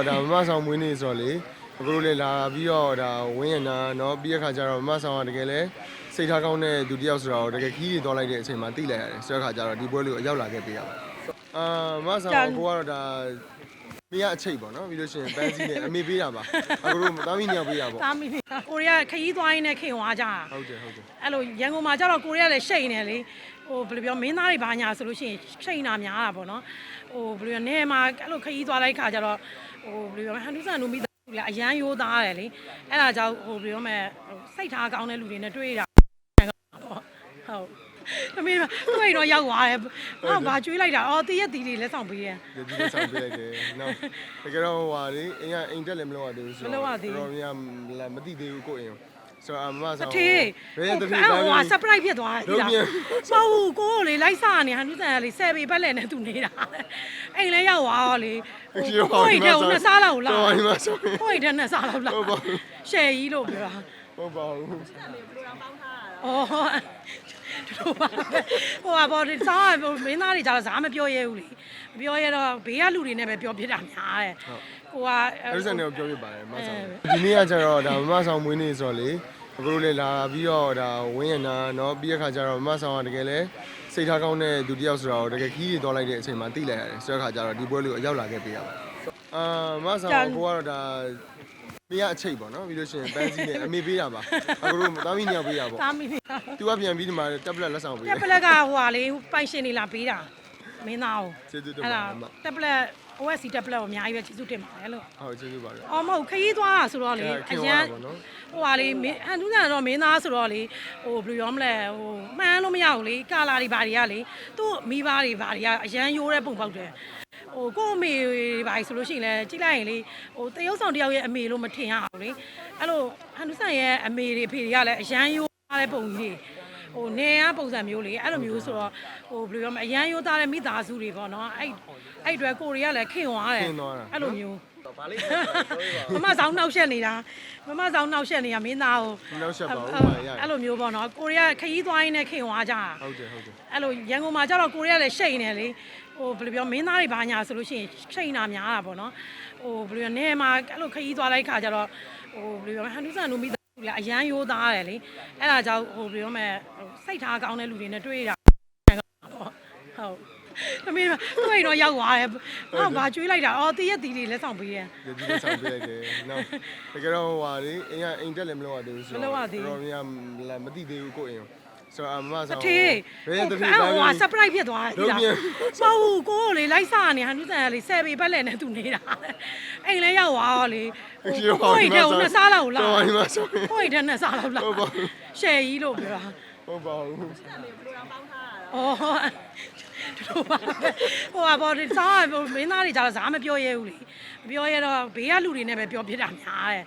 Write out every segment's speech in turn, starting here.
ကကျတော့ဒါမမဆောင်မွေးနေ့ဆိုတော့လေအခုတို့လေလာပြီးတော့ဒါဝင်းရနာเนาะပြီးတဲ့ခါကျတော့မမဆောင်ကတကယ်လဲစိတ်ထားကောင်းတဲ့ဒုတိယဆိုတော့တကယ်ခီးတွေသွားလိုက်တဲ့အချိန်မှာတိလိုက်ရတယ်ဆိုတဲ့ခါကျတော့ဒီပွဲလေးကိုရောက်လာခဲ့ပေးရပါအာမမဆောင်ကကိုကတော့ဒါမရအချိတ်ပေါ့နော်ပြီးလို့ရှိရင်ပန်းစည်းနဲ့အမေပေးတာပါအခုတို့သားမီးညောက်ပေးတာပေါ့ သားမီးကိုရီးယားခရီးသွားရင်းနဲ့ခင်သွားကြတာ ဟုတ်တယ်ဟုတ်တယ် အဲ့လိုရန်ကုန်မှာကျတော့ကိုရီးယားလည်းရှိတ်နေလေ ဟိုဘယ်လိုပြောမင်းသားတွေဘာညာဆိုလို့ရှိရင်ရှိတ်နာများတာပေါ့နော်ဟိုဘယ်လိုပြောနေမှာအဲ့လိုခရီးသွားလိုက်ခါကျတော့ဟိုဘယ်လိုပြောဟန်တူဆန်လူမိသားစုလည်းအရန်ရိုးသားတယ်လေအဲ့ဒါကြောင့်ဟိုဘယ်လိုပြောမလဲစိတ်ထားကောင်းတဲ့လူတွေနဲ့တွေ့တာဟုတ်သမီးတွေ့တော့ရောက်သွားတယ်ဟာဘာကျွေးလိုက်တာအော်တည့်ရက်တီးလေးလက်ဆောင်ပေးတယ်ဒီဒီလေးဆောင်ပေးလိုက်တယ်နော်တကယ်တော့ဟိုဟာလေအင်းကအိမ်တက်လည်းမလုပ်ရသေးဘူးဆိုတော့တော်တော်များများမသိသေးဘူးကိုယ့်အိမ် ဆိုတော့အမတဆောင်ထေးဘယ်တဟိုထေးအဲ့တိုင်းဟိုဆပ်ပရိုက်ဖြစ်သွားတယ်လုံးလားမြန်မဟုတ်ဘူးကိုကိုလေလိုက်စားနေဟန်တူဆန်ကလေဆယ်ပေပတ်လက်နဲ့သူနေတာအိမ်လဲရောက်သွားတော့လေဟိုကိုအိမ်ထဲကိုနှစ်စားလောက်လာတော်ပါမဆောင်ကိုအိမ်ထဲနှစ်စားလောက်လာဟုတ်ပါဘူးရှယ်ကြီးလို့ပြောတာဟုတ်ပါဘူးအော် တို့ပါဟိုကဘောဒီစားကမင်းသားတွေကြတော့ဈာမပြောရဲဘူးလေမပြောရဲတော့ဘေးကလူတွေနဲ့ပဲပြောပြတာများတယ်ကိုက အဲ့စံတွေကိုပြောပြပါတယ်မဆောင်ဒီနေ့ကကျတော့ဒါမမဆောင်မွေးနေ့ဆိုတော့လေအခုတို့လေလာပြီးတော့ဒါဝင်းရနာเนาะပြီးတဲ့ခါကျတော့မမဆောင်ကတကယ်လဲစိတ်ထားကောင်းတဲ့ဒုတိယဆိုတော့တကယ်ခီးတွေသွားလိုက်တဲ့အချိန်မှာတိလိုက်ရတယ်ဆိုတဲ့ခါကျတော့ဒီပွဲလေးကိုရောက်လာခဲ့ပေးရပါအာမဆောင်ကိုကတော့ဒါ မရအချိတ်ပေါ့နော်ပြီးလို့ရှိရင်ပန်းစည်းနဲ့အမေပေးတာပါအခုတို့သားမီးညောက်ပေးတာပေါ့သားမီးသူကပြန်ပြီးဒီမှာတက်ပလက်လက်ဆောင်ပေးတက်ပလက်ကဟိုဟာလေပိုင်ရှင်နေလာပေးတာမင်းသားကိုကျေးဇူးတင်အဲ့ပါဒါအမတက်ပလက် OSC တက်ပလက်ကိုအများကြီးပဲကျေးဇူးတင်ပါတယ်လို့ဟုတ်ကျေးဇူးပါဗျာအော်မဟုတ်ခရီးသွားတာဆိုတော့လေခင်အဗျာရန်ပါနော် ဟိုဟာလေမင်းအန်တူးဆန်တော့မင်းသားဆိုတော့လေဟိုဘယ်လိုရောမလဲဟိုမှန်းလို့မရဘူးလေကာလာတွေဘာတွေကလေသူ့မိဘတွေဘာတွေကအရန်ရိုးတဲ့ပုံပေါက်တယ် ဟိုကို့အမေတွေဘာတွေဆိုလို့ရှိရင်လည်းကြည့်လိုက်ရင်လေဟိုတရုပ်ဆောင်တယောက်ရဲ့အမေလို့မထင်ရအောင်လေအဲ့လိုအန်တူးဆန်ရဲ့အမေတွေအဖေတွေကလည်းအရန်ရိုးတဲ့ပုံကြီးတွေဟိုနေရပုံစံမျိုးလေအဲ့လိုမျိုးဆိုတော့ဟိုဘယ်လိုပြောမလဲအရန်ရိုးသားတဲ့မိသားစုတွေပေါ့နော်အဲ့အဲ့အတွက်ကိုရီးယားလည်းခင်သွားတယ်ခင်သွားတာအဲ့လိုမျိုးမမဆောင်နှောက်ရှက်နေတာမမဆောင်နှောက်ရှက်နေတာမင်းသားကိုမနှောက်ယှက်ပါဘူးအဲ့ပါရရအဲ့လိုမျိုးပေါ့နော်ကိုရီးယားခရီးသွားရင်းနဲ့ခင်သွားကြတာဟုတ်တယ်ဟုတ်တယ်အဲ့လိုရန်ကုန်မှာကျတော့ကိုရီးယားလည်းရှိတ်နေလေ ဟိုဘယ်လိုပြောမင်းသားတွေဘာညာဆိုလို့ရှိရင်ရှိတ်နာများတာပေါ့နော်ဟိုဘယ်လိုပြောနေမှာအဲ့လိုခရီးသွားလိုက်ခါကျတော့ဟိုဘယ်လိုပြောဟန်တူဆန်လူမိသားစုလည်းအရန်ရိုးသားတယ်လေအဲ့ဒါကြောင့်ဟိုဘယ်လိုပြောမလဲစိတ်ထားကောင်းတဲ့လူတွေနဲ့တွေ့တာဟုတ်သမီးတွေ့တော့ရောက်သွားတယ်ဟာဘာကျွေးလိုက်တာအော်တည့်ရက်တီးလေးလက်ဆောင်ပေးတယ်ဒီဒီလေးဆောင်ပေးလိုက်တယ်နော်တကယ်တော့ဟိုဟာလေအင်းကအိမ်တက်လည်းမလုပ်ရသေးဘူးဆိုတော့တော်တော်များများမသိသေးဘူးကိုယ့်အိမ် ဆိုတော့အမတဆောင်ထေးဘယ်တထေးဟိုတိုင်းဟာဆပ်ပရိုက်ဖြစ်သွားတယ်လုံးမြန်မဟုတ်ဘူးကိုကိုလေလိုက်စားနေဟန်တူဆန်ကလေဆယ်ပေပတ်လက်နဲ့သူနေတာအိမ်လဲရောက်သွားတော့လေကိုအိမ်ထဲကိုနှစ်စားလောက်လာတော်ပါမဆောင်ကိုအိမ်ထဲနှစ်စားလောက်လာဟုတ်ပါဘူးရှယ်ကြီးလို့ပြောတာဟုတ်ပါဘူးအော် တို့ပါဟိုကဘောဒီစားကမင်းသားတွေကြတော့ဈာမပြောရဲဘူးလေမပြောရဲတော့ဘေးကလူတွေနဲ့ပဲပြောပြတာများတယ်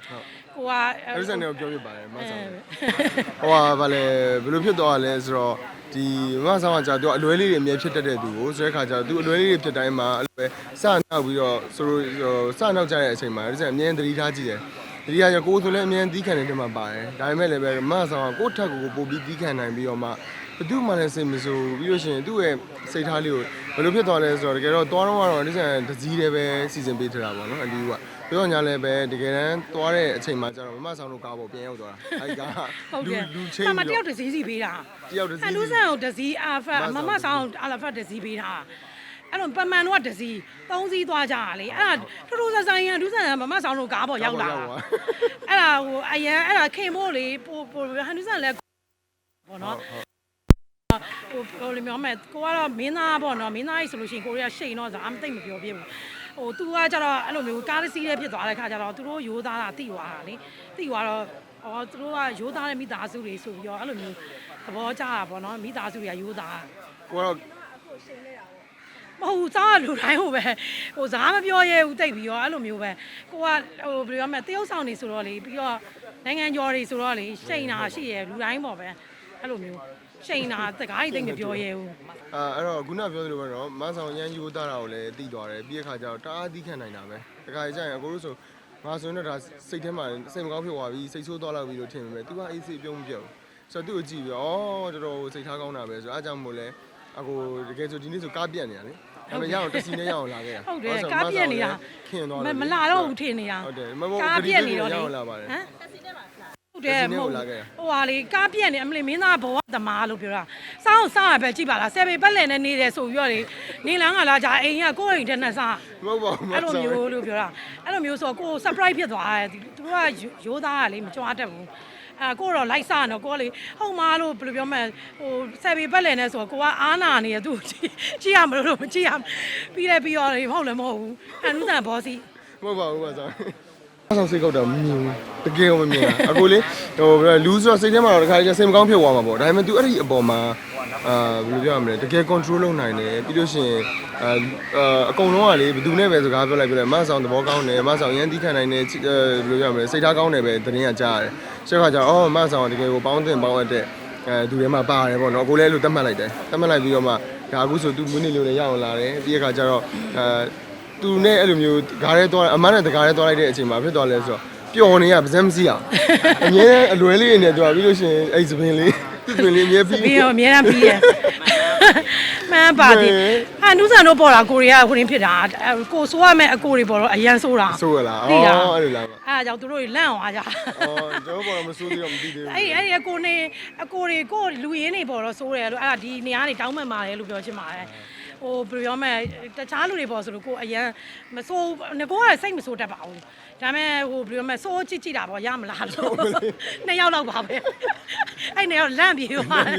ကိုကအဲ့စံတွေကိုပြောပြပါတယ်မဆောင်ဟိုဟာဗာလေဘယ်လိုဖြစ်သွားလဲဆိုတော့ဒီမဆောင်ကကြာသူအလွဲလေးတွေအမြဲဖြစ်တတ်တဲ့သူကိုဆိုတဲ့ခါကျတော့သူအလွဲလေးတွေဖြစ်တိုင်းမှာအဲ့လိုပဲစနောက်ပြီးတော့ဆိုလိုစနောက်ကြတဲ့အချိန်မှာဒီစံအမြဲသတိထားကြည့်တယ် သတိထားကြကိုယ်ဆိုလည်းအမြဲသီးခံနေတယ်မှာပါတယ်ဒါပေမဲ့လည်းပဲမဆောင်ကကိုယ့်ထက်ကိုပို့ပြီးသီးခံနိုင်ပြီးတော့မှဘယ်သူမှလည်းစိတ်မဆိုးပြီးလို့ရှိရင်သူ့ရဲ့စိတ်ထားလေးကိုဘယ်လိုဖြစ်သွားလဲဆိုတော့တကယ်တော့သွားတော့ကတော့ဒီစံတစည်းတည်းပဲစီစဉ်ပေးထတာပေါ့နော်အလီကပြောညာလည်းပဲတကယ်တမ်းသွားတဲ့အချိန်မှာကျတော့မမဆောင်တို့ကားပေါ်ပြန်ရောက်သွားတာအဲဒီကဟုတ်လူတယ်လူချင်းအမတပြီးယောတော့က်တစ်စီးစီပေးတာတယောက်တစ်စီးအန်လူဆန်ကိုတစ်စီးအာဖတ်မမမဆောင်မဆောင်အာလဖတ်တစ်စီးပေးတာ အဲ့တော့ပမန်တော့တစ်စီးသုံးစီးသွားကြတာလေအဲ့ဒါထူးထူးဆန်းဆန်းရန်ဒူးဆန်ကမမဆောင်တို့ကားပေါ်ရောက်လာတာအဲ့ဒါဟိုအရန်အဲ့ဒါခင်မို့လေပိုပိုဟန်ဒူးဆန်လည်းပေါ့နော်ဟိုဟိုလေမြောမဲ့ကိုကတော့မင်းသားပေါ့နော်မင်းသားကြီးဆိုလို့ရှိရင်ကိုရီးယားရှိန်တော့ဇာမသိမပြောပြဘူးဟိုသူကကြတော့အဲ့လိုမျိုးကားတစ်စီးလေးဖြစ်သွားတဲ့ခါကျတော့သူတို့ရိုးသားတာတိသွားတာလေတိသွားတော့အော်သူတို့ကရိုးသားတဲ့မိသားစုတွေဆိုပြီးတော့အဲ့လိုမျိုးသဘောကျတာပေါ့နော်မိသားစုတွေကရိုးသားကိုကတော့ မဟုတ်ဘူးစားလူတိုင်းဟိုပဲဟိုစားမပြောရဲဘူးတိတ်ပြီးတော့အဲ့လိုမျိုးပဲကိုကဟိုဘယ်လိုရမလဲတရုပ်ဆောင်နေဆိုတော့လေပြီးတော့နိုင်ငံကျော်တွေဆိုတော့လေရှိန်တာရှိရလူတိုင်းပေါ့ပဲအဲ့လိုမျိုးရှိန်တာတကားကြီးတိတ်မပြောရဲဘူးအာအဲ့တော့ခုနပြောသလိုပဲတော့မဆောင်ရန်ယူသားတာကိုလည်းသိသွားတယ်ပြီးတဲ့ခါကျတော့တအားသီးခံနိုင်တာပဲတခါကျရင်အကိုတို့ဆိုငါဆိုရင်တော့ဒါစိတ်ထဲမှာစိတ်မကောင်းဖြစ်သွားပြီစိတ်ဆိုးသွားလောက်ပြီလို့ထင်ပေမဲ့ तू ကအေးစိတ်ပြုံးမပြောဘူးဆိုတော့သူ့ကိုကြည့်ပြီးဩတော်တော်စိတ်ထားကောင်းတာပဲဆိုတော့အားကြောင့်မို့လဲ အကိုတကယ်ဆိုဒီနေ့ဆိုကားပြက်နေတာလေဒါပေမဲ့ရအောင်တစီနဲ့ရအောင်လာခဲ့တာဟုတ်တယ်ကားပြက်နေတာခင်သွားမတယ်မလာတော့ဘူးထင်နေတာဟုတ်တယ်မဟုတ်ကားပြက်နေတော့ရလေအောင်လာပါတယ်ဟမ်ဟုတ်တယ်တက်စီနဲ့မဟုတ်ကိုလာခဲ့တာဟိုဟာလေကားပြက်နေအမလီမင်းသားဘဝသမားလို့ပြောတာစောင်းစားရပဲကြည့်ပါလားဆယ်ပေပတ်လည်နဲ့နေတယ်ဆိုပြီးတော့လေနေလန်းကလာကြအိမ်ကကိုယ့်အိမ်ထက်နဲ့စားမဟုတ်ပါဘူးအဲ့လိုမျိုးလို့ပြောတာအဲ့လိုမျိုးဆိုတော့ကိုယ် surprise ဖြစ်သွားတယ်သူတို့ကရိုးသားကလေမကြွားတတ်ဘူး အဲကိုတော့လိုက်စားတော့ကိုကလေဟုတ်မာလို့ဘယ်လိုပြောမလဲဟိုဆယ်ပေပတ်လည်နဲ့ဆိုတော့ကိုကအားနာနေရသူကြည့်ရမလို့မကြည့်ရပြီးတယ်ပြီးတော့လေမဟုတ်လည်းမဟုတ်ဘူးအနုတန်ဘောစီမဟုတ်ပါဘူးပါဆောင်အဆောင်စိတ်ကောက်တော့မမြင်ဘူးတကယ်ကိုမမြင်တာအကိုလေဟိုလူဆိုတော့စိတ်ထဲမှာတော့တခါကျစိတ်မကောင်းဖြစ်သွားမှာပေါ့ဒါပေမဲ့ तू အဲ့ဒီအပေါ်မှာအာဘယ်လိုပြောရမလဲတကယ် control လုပ်နိုင်တယ်ပြီးလို့ရှိရင်အာအကုန်လုံးကလေဘယ်သူနဲ့ပဲစကားပြောလိုက်ပြောလိုက်မဆောင်သဘောကောင်းတယ်မဆောင်ရမ်းတီးခံနိုင်တယ်ဘယ်လိုပြောရမလဲစိတ်ထားကောင်းတယ်ပဲတင်းရကြားရတယ် ဆက်ခါကျအော်မဆောင်တကယ်ကိုပေါင်းတင်ပေါင်းအပ်တဲ့အဲသူထဲမှာပါတယ်ပေါ့နော်အကိုလည်းအဲ့လိုတတ်မှတ်လိုက်တယ်တတ်မှတ်လိုက်ပြီးတော့မှဒါအခုဆို तू မွေးနေ့လို့လည်းရအောင်လာတယ်ပြီးတဲ့ခါကျတော့အဲသူနဲ့အဲ့လိုမျိုးတကားရဲသွားအမနဲ့တကားရဲသွားလိုက်တဲ့အချိန်မှာဖြစ်သွားလဲဆိုတော့ပျော်နေရပါစမ်းမစီအောင်အမြဲတမ်းအလွယ်လေးနေသွားပြီးလို့ရှိရင်အဲ့စပင်းလေးစပင်းလေးအမြဲပြီးပြီးတော့အများအားပြီးရ မှန်ပါသည်ဟဲ့အနုဆန်တို့ပေါ်တာကိုရီးယားဝင်ဖြစ်တာအဲ့ကိုဆိုရမဲ့အကိုတွေပေါ်တော့အရန်ဆိုးတာဆိုရလားသိလားအော်အဲ့လိုလားပါအဲ့ဒါကြောင့်သူတို့တွေလန့်အောင်အားကြအော်ကျွန်တော်ဘောမဆိုးသေးတော့မသိသေးဘူးအဲ့ဒီအဲ့ဒီအကိုနေအကိုတွေကိုလူရင်းနေပေါ်တော့ဆိုးတယ်လို့အဲ့ဒါဒီနေရာနေတောင်းမှန်ပါတယ်လို့ပြောချင်ပါတယ်ဟိုဘယ်လိုပြောမလဲတခြားလူတွေပေါ်ဆိုလို့ကိုအရန်မဆိုးငကိုကစိတ်မဆိုးတတ်ပါဘူးဒါပေမဲ့ဟိုဘယ်လိုမလဲစိုးကြည့်ကြည့်တာပေါ့ရမလားလို့နှစ်ယောက်တော့ပါပဲအဲ့နှစ်ယောက်လန့်ပြေသွားတယ်